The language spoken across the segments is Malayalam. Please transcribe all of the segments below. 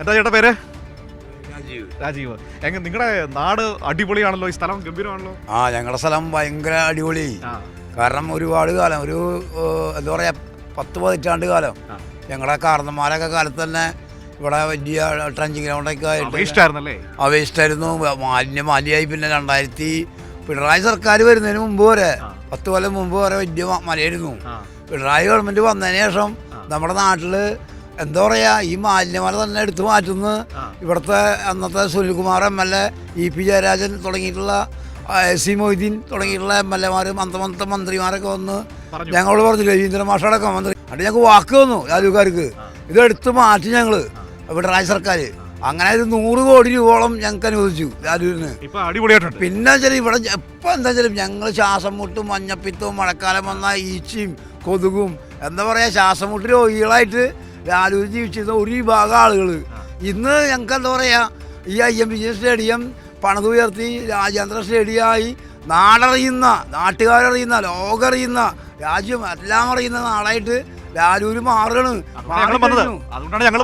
എന്താ ചേട്ടാ പേര്? രാജീവ്. രാജീവ്. എങ്ങ നിങ്ങളുടെ നാട് അടിപൊളിയാണല്ലോ ഈ സ്ഥലം ഗംഭീരമാണല്ലോ? ആ ഞങ്ങളുടെ സ്ഥലം ഭയങ്കര അടിപൊളി. ആ. കാരണം ഒരുപാട് കാലം ഒരു ഏഹ്, എന്താ പറയാ പത്ത് പതിറ്റാണ്ട് കാലം. ആ. ഞങ്ങളുടെ കാർന്നമാരൊക്കെ കാലത്ത് തന്നെ ഇവിടെ വലിയ ട്രഞ്ച് ഗ്രൗണ്ടൊക്കെ ആയിട്ട് ആ വേസ്റ്റായിരുന്നു മാലിന്യ മാലിയായി പിന്നെ രണ്ടായിരത്തി പിണറായി സർക്കാർ വരുന്നതിന് മുമ്പ് വരെ ആ. പത്ത് കൊല്ലം മുമ്പ് വരെ വലിയ മ- മലയായിരുന്നു. ആ. പിണറായി ഗവൺമെന്റ് വന്നതിന് ശേഷം ആ. നമ്മുടെ നാട്ടിൽ എന്താ പറയാ ഈ മാലിന്യമല തന്നെ എടുത്തു മാറ്റുന്ന. ഇവിടുത്തെ അന്നത്തെ Sunilkumar M L A E P Jayarajan തുടങ്ങിയിട്ടുള്ള സി മൊയ്തീൻ തുടങ്ങിയിട്ടുള്ള എം എൽ എമാരും അന്തമന്ത മന്ത്രിമാരൊക്കെ വന്ന് ഞങ്ങളോട് പറഞ്ഞു രവീന്ദ്ര മാഷടക്കം മന്ത്രി. അവിടെ ഞങ്ങൾക്ക് വാക്ക് തന്നു രാജുക്കാർക്ക്. ഇത് എടുത്തു മാറ്റി ഞങ്ങൾ പിണറായി സർക്കാർ അങ്ങനെ ഒരു നൂറ് കോടി രൂപയോളം ഞങ്ങൾക്ക് അനുവദിച്ചു രാജുവിന്. ഇപ്പൊ പിന്നെ ചില ഇവിടെ എപ്പോൾ എന്താ വെച്ചാലും ഞങ്ങൾ ശ്വാസം മുട്ടും മഞ്ഞപ്പിത്തവും മഴക്കാലം വന്ന ഈച്ചയും കൊതുകും എന്താ പറയുക ശ്വാസം മുട്ട് രോഗികളായിട്ട് രാജൂർ ജീവിച്ചിരുന്ന ഒരു വിഭാഗം ആളുകൾ ഇന്ന് ഞങ്ങൾക്ക് എന്താ പറയുക ഈ I M B G stadium പണിതുയർത്തി രാജ്യാന്തര സ്റ്റേഡിയമായി നാടറിയുന്ന നാട്ടുകാരറിയുന്ന ലോകറിയുന്ന രാജ്യം എല്ലാം അറിയുന്ന നാടായിട്ട് ലാലൂര് മാറുകയാണ്.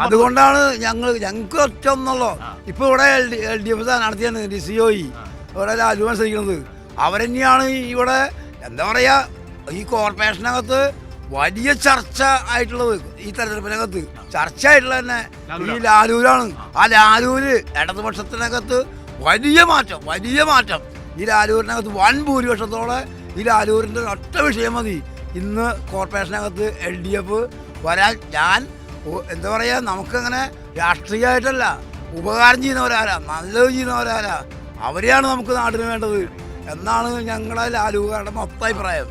അതുകൊണ്ടാണ് ഞങ്ങൾ ഞങ്ങൾക്ക് ഒറ്റ ഒന്നുള്ളൂ ഇപ്പൊ ഇവിടെ എൽ ഡി എഫ് സ്ഥാനാർത്ഥിയാണ് ഡി സി ഒ ഇവിടെ രാജു മത്സരിക്കുന്നത്. അവരെന്നെയാണ് ഇവിടെ എന്താ പറയാ ഈ കോർപ്പറേഷനകത്ത് വലിയ ചർച്ച ആയിട്ടുള്ളത് ഈ തെരഞ്ഞെടുപ്പിനകത്ത്. ചർച്ച ആയിട്ടുള്ളത് തന്നെ ഈ ലാലൂരാണ്. ആ ലാലൂര് ഇടതുപക്ഷത്തിനകത്ത് വലിയ മാറ്റം വലിയ മാറ്റം. ഈ ലാലൂരിനകത്ത് വൻ ഭൂരിപക്ഷത്തോടെ ഈ ലാലൂരിന്റെ ഒറ്റ വിഷയം മതി. ഇന്ന് കോർപ്പറേഷനകത്ത് എൽ ഡി എഫ് വരാൻ ഞാൻ എന്താ പറയുക നമുക്കങ്ങനെ രാഷ്ട്രീയമായിട്ടല്ല ഉപകാരം ചെയ്യുന്നവരാരാ നല്ലത് ചെയ്യുന്നവരാരാ. അവരെയാണ് നമുക്ക് നാടിന് വേണ്ടത്. എന്നാണ് ഞങ്ങളെ ലാലൂകാരുടെ മൊത്തം അഭിപ്രായം.